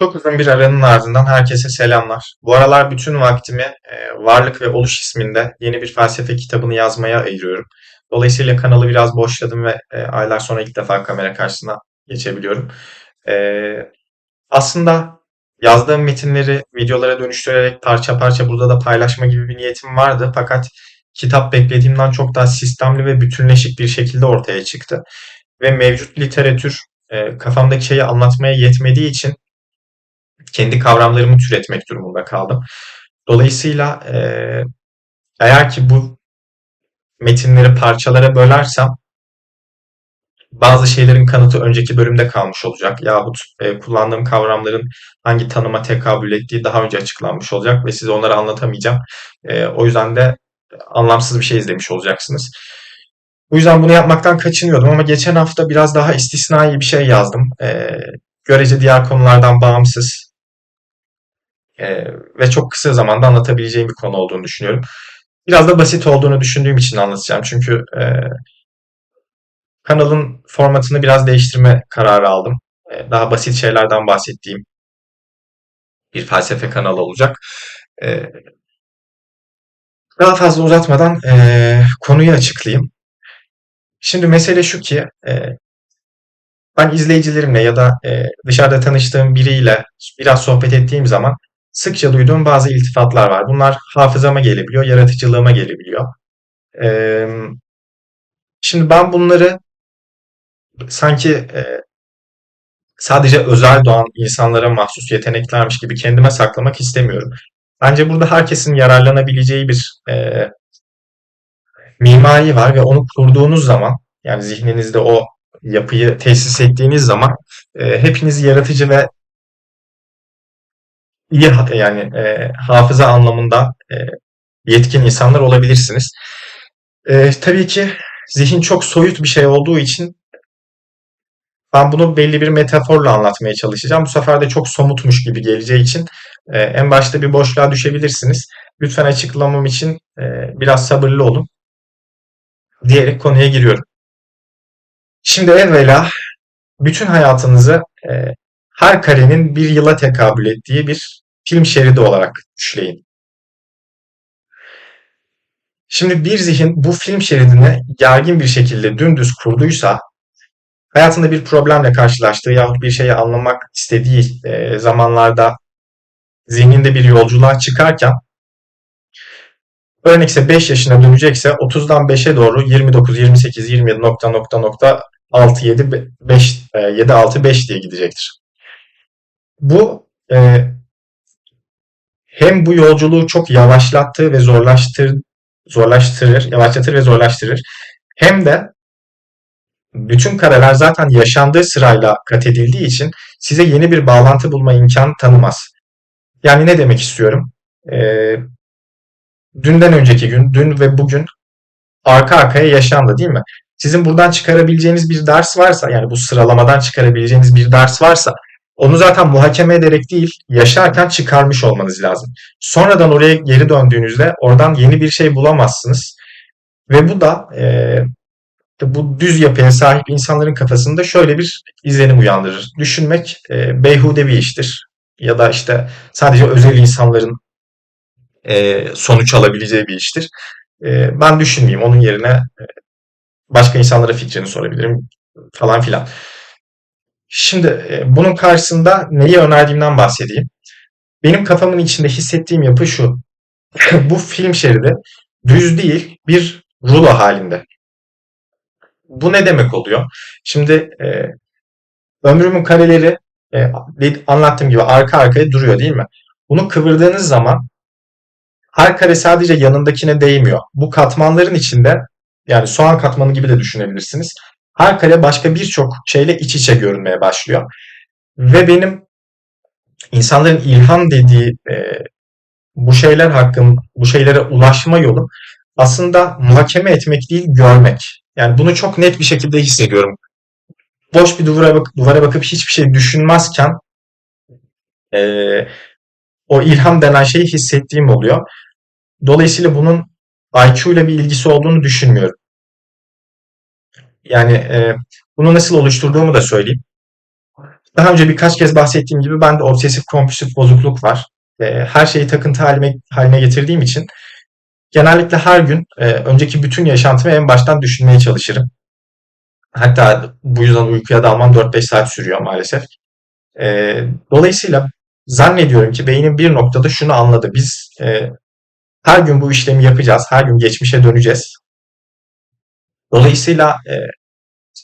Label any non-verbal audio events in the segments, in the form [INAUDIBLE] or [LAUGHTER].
Çok uzun bir aranın ardından herkese selamlar. Bu aralar bütün vaktimi e, Varlık ve Oluş isminde yeni bir felsefe kitabını yazmaya ayırıyorum. Dolayısıyla kanalı biraz boşladım ve e, aylar sonra ilk defa kamera karşısına geçebiliyorum. E, aslında yazdığım metinleri videolara dönüştürerek parça parça burada da paylaşma gibi bir niyetim vardı. Fakat kitap beklediğimden çok daha sistemli ve bütünleşik bir şekilde ortaya çıktı. Ve mevcut literatür e, kafamdaki şeyi anlatmaya yetmediği için kendi kavramlarımı türetmek durumunda kaldım. Dolayısıyla e, eğer ki bu metinleri parçalara bölersem bazı şeylerin kanıtı önceki bölümde kalmış olacak yahut e, kullandığım kavramların hangi tanıma tekabül ettiği daha önce açıklanmış olacak ve size onları anlatamayacağım. E, o yüzden de anlamsız bir şey izlemiş olacaksınız. Bu yüzden bunu yapmaktan kaçınıyordum ama geçen hafta biraz daha istisnai bir şey yazdım. E, görece diğer konulardan bağımsız e, ve çok kısa zamanda anlatabileceğim bir konu olduğunu düşünüyorum. Biraz da basit olduğunu düşündüğüm için anlatacağım. Çünkü e, kanalın formatını biraz değiştirme kararı aldım. E, daha basit şeylerden bahsettiğim bir felsefe kanalı olacak. E, daha fazla uzatmadan e, konuyu açıklayayım. Şimdi mesele şu ki e, ben izleyicilerimle ya da e, dışarıda tanıştığım biriyle biraz sohbet ettiğim zaman sıkça duyduğum bazı iltifatlar var. Bunlar hafızama gelebiliyor, yaratıcılığıma gelebiliyor. E, şimdi ben bunları sanki e, sadece özel doğan insanlara mahsus yeteneklermiş gibi kendime saklamak istemiyorum. Bence burada herkesin yararlanabileceği bir e, mimari var ve onu kurduğunuz zaman yani zihninizde o yapıyı tesis ettiğiniz zaman e, hepiniz yaratıcı ve iyi yani e, hafıza anlamında e, yetkin insanlar olabilirsiniz. E, tabii ki zihin çok soyut bir şey olduğu için ben bunu belli bir metaforla anlatmaya çalışacağım. Bu sefer de çok somutmuş gibi geleceği için e, en başta bir boşluğa düşebilirsiniz. Lütfen açıklamam için e, biraz sabırlı olun diyerek konuya giriyorum. Şimdi evvela bütün hayatınızı e, her karenin bir yıla tekabül ettiği bir film şeridi olarak düşleyin. Şimdi bir zihin bu film şeridini gergin bir şekilde dümdüz kurduysa hayatında bir problemle karşılaştığı yahut bir şeyi anlamak istediği e, zamanlarda zihninde bir yolculuğa çıkarken örnekse 5 yaşına dönecekse 30'dan 5'e doğru 29, 28, 27 nokta nokta nokta 6, 7, 5, 7, 6, 5 diye gidecektir. Bu e, hem bu yolculuğu çok yavaşlattığı ve zorlaştır, zorlaştırır, yavaşlatır ve zorlaştırır. Hem de bütün kareler zaten yaşandığı sırayla kat edildiği için size yeni bir bağlantı bulma imkanı tanımaz. Yani ne demek istiyorum? Ee, dünden önceki gün, dün ve bugün arka arkaya yaşandı değil mi? Sizin buradan çıkarabileceğiniz bir ders varsa, yani bu sıralamadan çıkarabileceğiniz bir ders varsa, onu zaten muhakeme ederek değil, yaşarken çıkarmış olmanız lazım. Sonradan oraya geri döndüğünüzde oradan yeni bir şey bulamazsınız. Ve bu da e, bu düz yapıya sahip insanların kafasında şöyle bir izlenim uyandırır. Düşünmek e, beyhude bir iştir. Ya da işte sadece özel insanların e, sonuç alabileceği bir iştir. E, ben düşünmeyeyim. Onun yerine e, başka insanlara fikrini sorabilirim falan filan. Şimdi e, bunun karşısında neyi önerdiğimden bahsedeyim. Benim kafamın içinde hissettiğim yapı şu. [LAUGHS] Bu film şeridi düz değil bir rulo halinde. Bu ne demek oluyor? Şimdi e, ömrümün kareleri e, anlattığım gibi arka arkaya duruyor değil mi? Bunu kıvırdığınız zaman her kare sadece yanındakine değmiyor. Bu katmanların içinde yani soğan katmanı gibi de düşünebilirsiniz. Her kare başka birçok şeyle iç içe görünmeye başlıyor. Ve benim insanların ilham dediği e, bu şeyler hakkında, bu şeylere ulaşma yolum aslında muhakeme etmek değil, görmek. Yani bunu çok net bir şekilde hissediyorum. Boş bir duvara, bak duvara bakıp hiçbir şey düşünmezken e, o ilham denen şeyi hissettiğim oluyor. Dolayısıyla bunun IQ ile bir ilgisi olduğunu düşünmüyorum. Yani e, bunu nasıl oluşturduğumu da söyleyeyim. daha önce birkaç kez bahsettiğim gibi bende obsesif kompulsif bozukluk var. E, her şeyi takıntı halime, haline getirdiğim için genellikle her gün e, önceki bütün yaşantımı en baştan düşünmeye çalışırım. Hatta bu yüzden uykuya dalmam 4-5 saat sürüyor maalesef. E, dolayısıyla zannediyorum ki beynim bir noktada şunu anladı. Biz e, her gün bu işlemi yapacağız. Her gün geçmişe döneceğiz. Dolayısıyla e,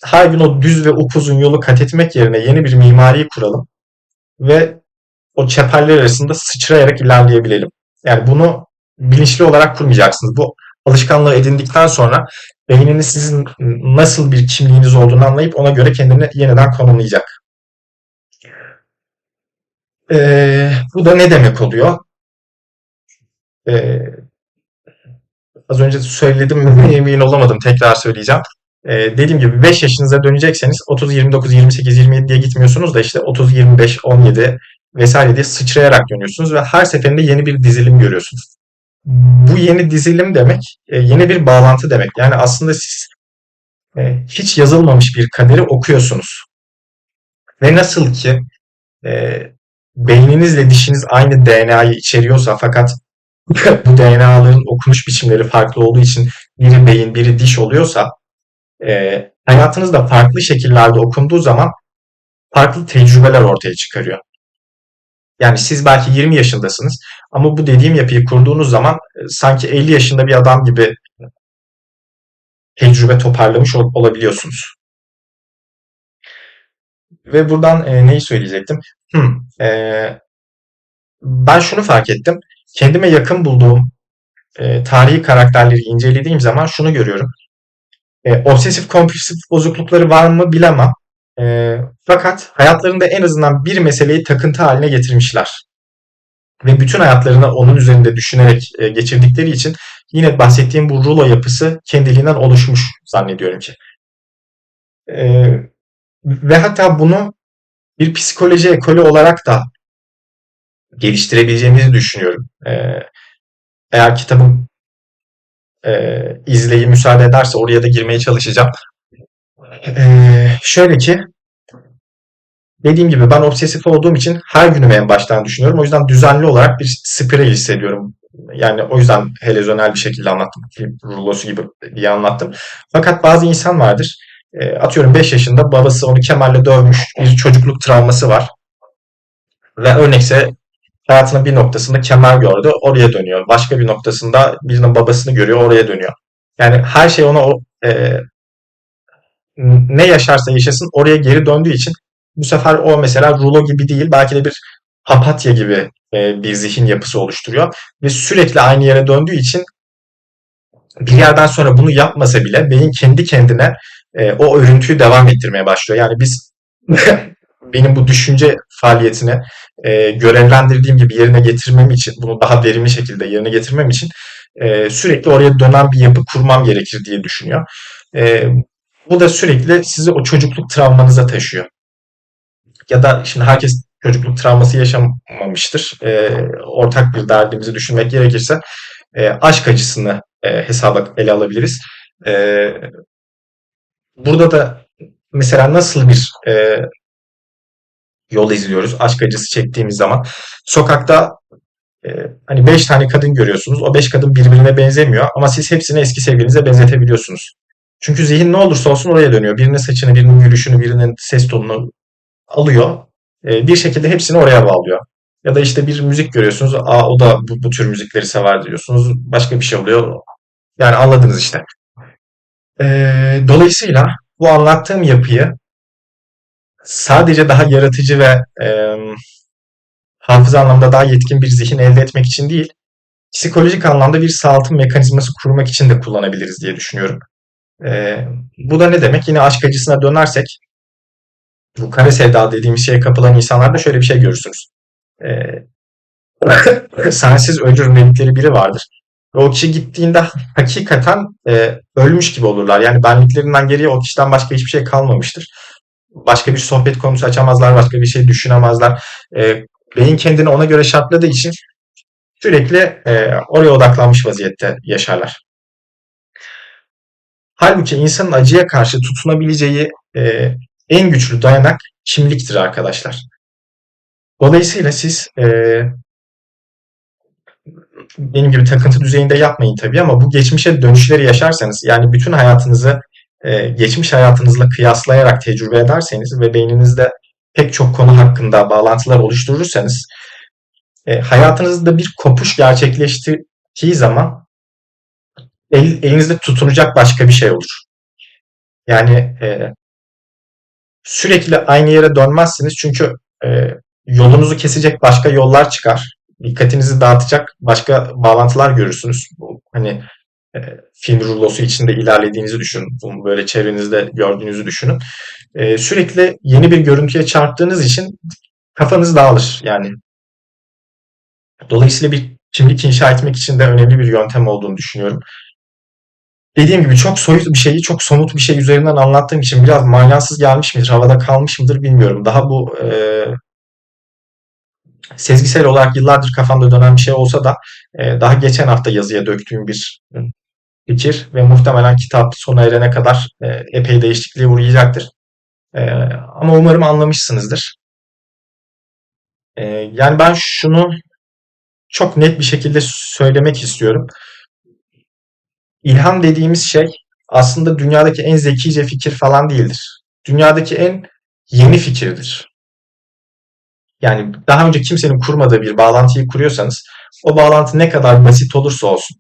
her gün o düz ve upuzun yolu kat etmek yerine yeni bir mimari kuralım ve o çeperler arasında sıçrayarak ilerleyebilelim. Yani bunu bilinçli olarak kurmayacaksınız. Bu alışkanlığı edindikten sonra beyniniz sizin nasıl bir kimliğiniz olduğunu anlayıp ona göre kendini yeniden konumlayacak. Ee, bu da ne demek oluyor? Ee, az önce söyledim mi [LAUGHS] emin olamadım. Tekrar söyleyeceğim. Ee, dediğim gibi 5 yaşınıza dönecekseniz 30, 29, 28, 27 diye gitmiyorsunuz da işte 30, 25, 17 vesaire diye sıçrayarak dönüyorsunuz ve her seferinde yeni bir dizilim görüyorsunuz. Bu yeni dizilim demek, e, yeni bir bağlantı demek. Yani aslında siz e, hiç yazılmamış bir kaderi okuyorsunuz. Ve nasıl ki e, beyninizle dişiniz aynı DNA'yı içeriyorsa fakat [LAUGHS] bu DNA'ların okunuş biçimleri farklı olduğu için biri beyin, biri diş oluyorsa e, hayatınızda farklı şekillerde okunduğu zaman farklı tecrübeler ortaya çıkarıyor. Yani siz belki 20 yaşındasınız ama bu dediğim yapıyı kurduğunuz zaman e, sanki 50 yaşında bir adam gibi tecrübe toparlamış ol- olabiliyorsunuz. Ve buradan e, neyi söyleyecektim? Hmm, e, ben şunu fark ettim. Kendime yakın bulduğum e, tarihi karakterleri incelediğim zaman şunu görüyorum. E, obsesif kompulsif bozuklukları var mı bilemem. E, fakat hayatlarında en azından bir meseleyi takıntı haline getirmişler. Ve bütün hayatlarını onun üzerinde düşünerek e, geçirdikleri için yine bahsettiğim bu rulo yapısı kendiliğinden oluşmuş zannediyorum ki. E, ve hatta bunu bir psikoloji ekolü olarak da geliştirebileceğimizi düşünüyorum. E, eğer kitabım e, izleyi müsaade ederse oraya da girmeye çalışacağım. E, şöyle ki dediğim gibi ben obsesif olduğum için her günümü en baştan düşünüyorum. O yüzden düzenli olarak bir spiral hissediyorum. Yani o yüzden helezonel bir şekilde anlattım. Film rulosu gibi diye anlattım. Fakat bazı insan vardır. E, atıyorum 5 yaşında babası onu kemerle dövmüş. Bir çocukluk travması var. Ve örnekse hayatının bir noktasında kemer gördü, oraya dönüyor. Başka bir noktasında birinin babasını görüyor, oraya dönüyor. Yani her şey ona e, ne yaşarsa yaşasın oraya geri döndüğü için bu sefer o mesela rulo gibi değil, belki de bir papatya gibi e, bir zihin yapısı oluşturuyor ve sürekli aynı yere döndüğü için bir yerden sonra bunu yapmasa bile beyin kendi kendine e, o örüntüyü devam ettirmeye başlıyor. Yani biz [LAUGHS] benim bu düşünce faaliyetini e, görevlendirdiğim gibi yerine getirmem için, bunu daha verimli şekilde yerine getirmem için e, sürekli oraya dönen bir yapı kurmam gerekir diye düşünüyor. E, bu da sürekli sizi o çocukluk travmanıza taşıyor. Ya da şimdi herkes çocukluk travması yaşamamıştır. E, ortak bir derdimizi düşünmek gerekirse e, aşk acısını e, hesaba ele alabiliriz. E, burada da mesela nasıl bir e, yol izliyoruz aşk acısı çektiğimiz zaman. Sokakta e, hani beş tane kadın görüyorsunuz. O beş kadın birbirine benzemiyor ama siz hepsini eski sevgilinize benzetebiliyorsunuz. Çünkü zihin ne olursa olsun oraya dönüyor. Birinin saçını, birinin gülüşünü, birinin ses tonunu alıyor. E, bir şekilde hepsini oraya bağlıyor. Ya da işte bir müzik görüyorsunuz. Aa o da bu, bu tür müzikleri sever diyorsunuz. Başka bir şey oluyor. Yani anladınız işte. E, dolayısıyla bu anlattığım yapıyı sadece daha yaratıcı ve e, hafıza anlamda daha yetkin bir zihin elde etmek için değil, psikolojik anlamda bir sağaltım mekanizması kurmak için de kullanabiliriz diye düşünüyorum. E, bu da ne demek? Yine aşk acısına dönersek, bu kare sevda dediğimiz şeye kapılan insanlarda şöyle bir şey görürsünüz. E, [LAUGHS] sensiz ölür dedikleri biri vardır. Ve o kişi gittiğinde hakikaten e, ölmüş gibi olurlar. Yani benliklerinden geriye o kişiden başka hiçbir şey kalmamıştır başka bir sohbet konusu açamazlar, başka bir şey düşünemezler. E, beyin kendini ona göre şartladığı için sürekli e, oraya odaklanmış vaziyette yaşarlar. Halbuki insanın acıya karşı tutunabileceği e, en güçlü dayanak kimliktir arkadaşlar. Dolayısıyla siz e, benim gibi takıntı düzeyinde yapmayın tabii ama bu geçmişe dönüşleri yaşarsanız yani bütün hayatınızı e, geçmiş hayatınızla kıyaslayarak tecrübe ederseniz ve beyninizde pek çok konu hakkında bağlantılar oluşturursanız e, hayatınızda bir kopuş gerçekleştiği zaman el, elinizde tutunacak başka bir şey olur. Yani e, sürekli aynı yere dönmezsiniz çünkü yolunuzu kesecek başka yollar çıkar. Dikkatinizi dağıtacak başka bağlantılar görürsünüz. Bu hani e, film rulosu içinde ilerlediğinizi düşünün. Bunu böyle çevrenizde gördüğünüzü düşünün. E, sürekli yeni bir görüntüye çarptığınız için kafanız dağılır. Yani dolayısıyla bir kimlik inşa etmek için de önemli bir yöntem olduğunu düşünüyorum. Dediğim gibi çok soyut bir şeyi çok somut bir şey üzerinden anlattığım için biraz manasız gelmiş midir, havada kalmış mıdır bilmiyorum. Daha bu e, sezgisel olarak yıllardır kafamda dönen bir şey olsa da e, daha geçen hafta yazıya döktüğüm bir fikir ve muhtemelen kitap sona erene kadar e, epey değişikliğe uğrayacaktır. E, ama umarım anlamışsınızdır. E, yani ben şunu çok net bir şekilde söylemek istiyorum. İlham dediğimiz şey aslında dünyadaki en zekice fikir falan değildir. Dünyadaki en yeni fikirdir. Yani daha önce kimsenin kurmadığı bir bağlantıyı kuruyorsanız o bağlantı ne kadar basit olursa olsun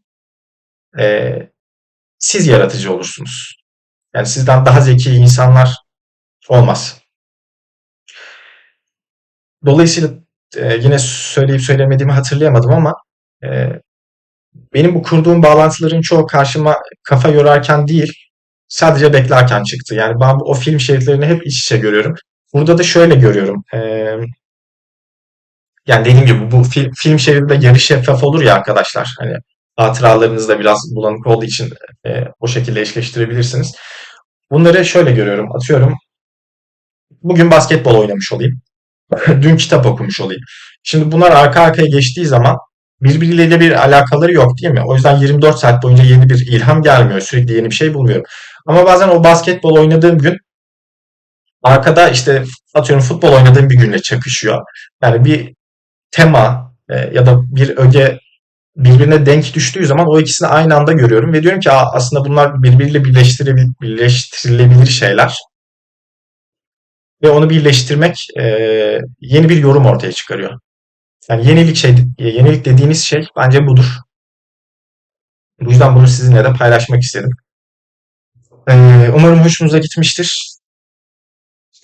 e, siz yaratıcı olursunuz. Yani sizden daha zeki insanlar olmaz. Dolayısıyla e, yine söyleyip söylemediğimi hatırlayamadım ama e, benim bu kurduğum bağlantıların çoğu karşıma kafa yorarken değil, sadece beklerken çıktı. Yani ben o film şeritlerini hep iç içe görüyorum. Burada da şöyle görüyorum. E, yani dediğim gibi bu film, film şeridinde yarı şeffaf olur ya arkadaşlar. Hani hatıralarınız da biraz bulanık olduğu için e, o şekilde eşleştirebilirsiniz. Bunları şöyle görüyorum. Atıyorum bugün basketbol oynamış olayım. [LAUGHS] Dün kitap okumuş olayım. Şimdi bunlar arka arkaya geçtiği zaman birbiriyle bir alakaları yok değil mi? O yüzden 24 saat boyunca yeni bir ilham gelmiyor. Sürekli yeni bir şey bulmuyorum. Ama bazen o basketbol oynadığım gün arkada işte atıyorum futbol oynadığım bir günle çakışıyor. Yani bir tema e, ya da bir öge birbirine denk düştüğü zaman o ikisini aynı anda görüyorum ve diyorum ki aslında bunlar birbiriyle birleştirebil birleştirilebilir şeyler. Ve onu birleştirmek e, yeni bir yorum ortaya çıkarıyor. Yani yenilik şey, yenilik dediğiniz şey bence budur. Bu yüzden bunu sizinle de paylaşmak istedim. Ee, umarım hoşunuza gitmiştir.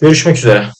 Görüşmek üzere.